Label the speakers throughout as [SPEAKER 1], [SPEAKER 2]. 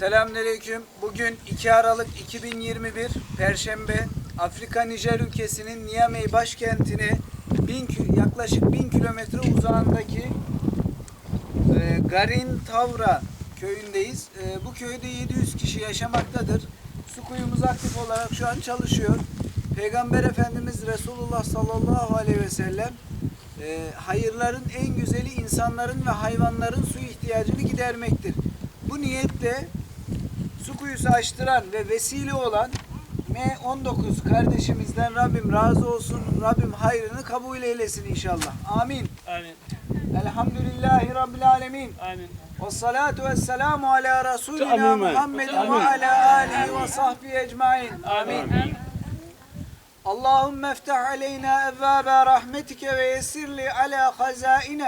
[SPEAKER 1] Selamünaleyküm. Bugün 2 Aralık 2021 Perşembe Afrika Nijer ülkesinin Niamey başkentine bin, yaklaşık 1000 kilometre uzağındaki e, Garin Tavra köyündeyiz. E, bu köyde 700 kişi yaşamaktadır. Su kuyumuz aktif olarak şu an çalışıyor. Peygamber Efendimiz Resulullah sallallahu aleyhi ve sellem e, hayırların en güzeli insanların ve hayvanların su ihtiyacını gidermektir. Bu niyetle su kuyusu açtıran ve vesile olan M19 kardeşimizden Rabbim razı olsun. Rabbim hayrını kabul eylesin inşallah. Amin.
[SPEAKER 2] Amin.
[SPEAKER 1] Elhamdülillahi Rabbil alemin.
[SPEAKER 2] Amin.
[SPEAKER 1] Ve salatu ve selamu ala Resulina
[SPEAKER 2] Amin.
[SPEAKER 1] Muhammedin
[SPEAKER 2] Amin.
[SPEAKER 1] ve ala alihi ve sahbihi ecmain.
[SPEAKER 2] Amin.
[SPEAKER 1] اللهم افتح علينا أبواب رحمتك ويسر لي على خزائن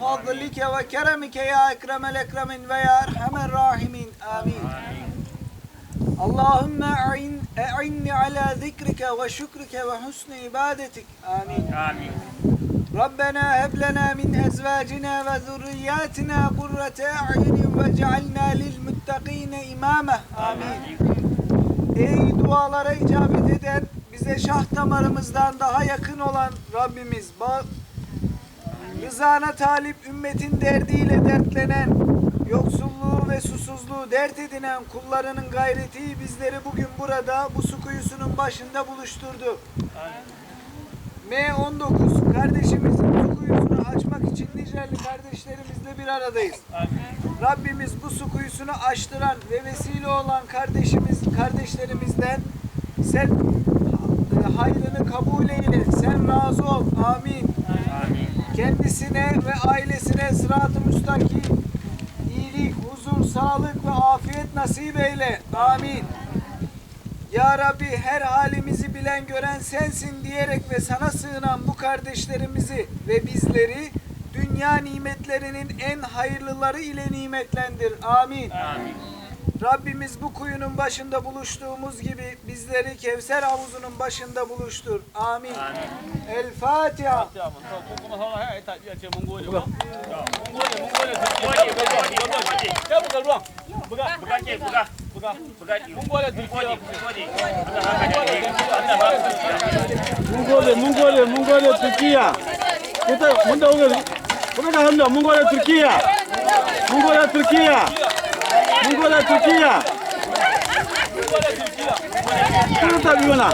[SPEAKER 1] فضلك وكرمك يا أكرم الأكرمين ويا أرحم الراحمين آمين Allahümme a'in e'inni ala zikrike ve şükrike ve husni ibadetik.
[SPEAKER 2] Amin.
[SPEAKER 1] Amin. Rabbena heb lena min ezvacina ve zurriyatina kurrete a'yunin ve cealna lil muttakine imame. Amin. Ey dualara icabet eden, bize şah damarımızdan daha yakın olan Rabbimiz, rızana talip ümmetin derdiyle dertlenen, yoksulluk ve susuzluğu dert edinen kullarının gayreti bizleri bugün burada bu su kuyusunun başında buluşturdu. M19 kardeşimizin su kuyusunu açmak için Nijerli kardeşlerimizle bir aradayız. Rabbimiz bu su kuyusunu açtıran ve vesile olan kardeşimiz kardeşlerimizden sen hayrını kabul eyle. Sen razı ol. Amin. Kendisine ve ailesine sırat-ı müstakim sağlık ve afiyet nasip eyle. Amin. Ya Rabbi her halimizi bilen gören sensin diyerek ve sana sığınan bu kardeşlerimizi ve bizleri dünya nimetlerinin en hayırlıları ile nimetlendir. Amin. Rabbimiz bu kuyunun başında buluştuğumuz gibi bizleri Kevser havuzunun başında buluştur. Amin. El Fatiha.
[SPEAKER 2] Ya, kuma sauran ya ita iya ce mun gode ba. Mun gode, Mungu anatukia.
[SPEAKER 3] Mungu anatukia. Mungu anatukia.